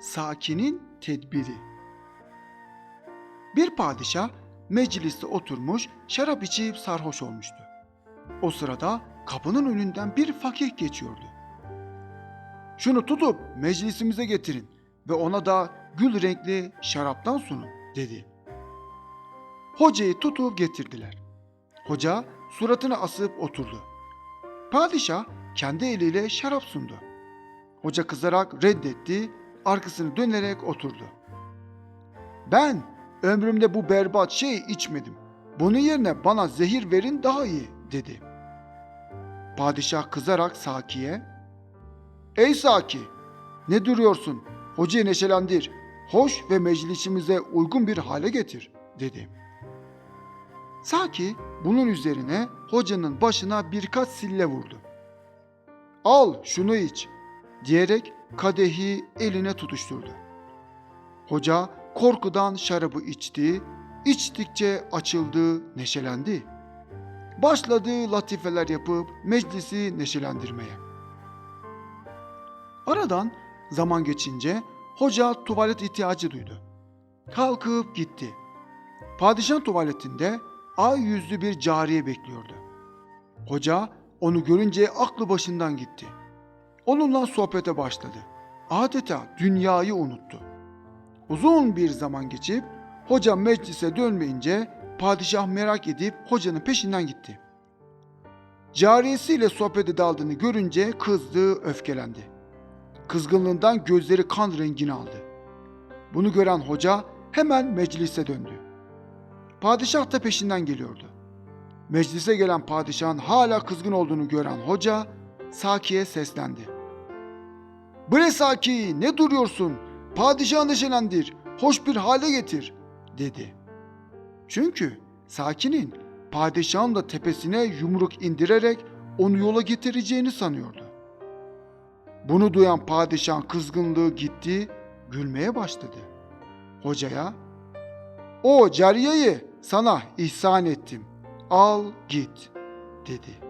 Sakin'in tedbiri. Bir padişah mecliste oturmuş şarap içip sarhoş olmuştu. O sırada kapının önünden bir fakih geçiyordu. Şunu tutup meclisimize getirin ve ona da gül renkli şaraptan sunun dedi. Hocayı tutup getirdiler. Hoca suratını asıp oturdu. Padişah kendi eliyle şarap sundu. Hoca kızarak reddetti, arkasını dönerek oturdu. Ben ömrümde bu berbat şey içmedim. Bunun yerine bana zehir verin daha iyi dedi. Padişah kızarak Saki'ye Ey Saki ne duruyorsun? Hocayı neşelendir. Hoş ve meclisimize uygun bir hale getir dedi. Saki bunun üzerine hocanın başına birkaç sille vurdu. Al şunu iç diyerek kadehi eline tutuşturdu. Hoca korkudan şarabı içti, içtikçe açıldı, neşelendi. Başladı latifeler yapıp meclisi neşelendirmeye. Aradan zaman geçince hoca tuvalet ihtiyacı duydu. Kalkıp gitti. Padişah tuvaletinde ay yüzlü bir cariye bekliyordu. Hoca onu görünce aklı başından gitti. Onunla sohbete başladı. Adeta dünyayı unuttu. Uzun bir zaman geçip hoca meclise dönmeyince padişah merak edip hocanın peşinden gitti. Cariyesiyle sohbete daldığını görünce kızdı, öfkelendi. Kızgınlığından gözleri kan rengini aldı. Bunu gören hoca hemen meclise döndü. Padişah da peşinden geliyordu. Meclise gelen padişahın hala kızgın olduğunu gören hoca Saki'ye seslendi. Bre Saki ne duruyorsun? Padişahı neşelendir, hoş bir hale getir dedi. Çünkü Saki'nin padişahın da tepesine yumruk indirerek onu yola getireceğini sanıyordu. Bunu duyan padişahın kızgınlığı gitti, gülmeye başladı. Hocaya, o cariyeyi sana ihsan ettim, al git dedi.''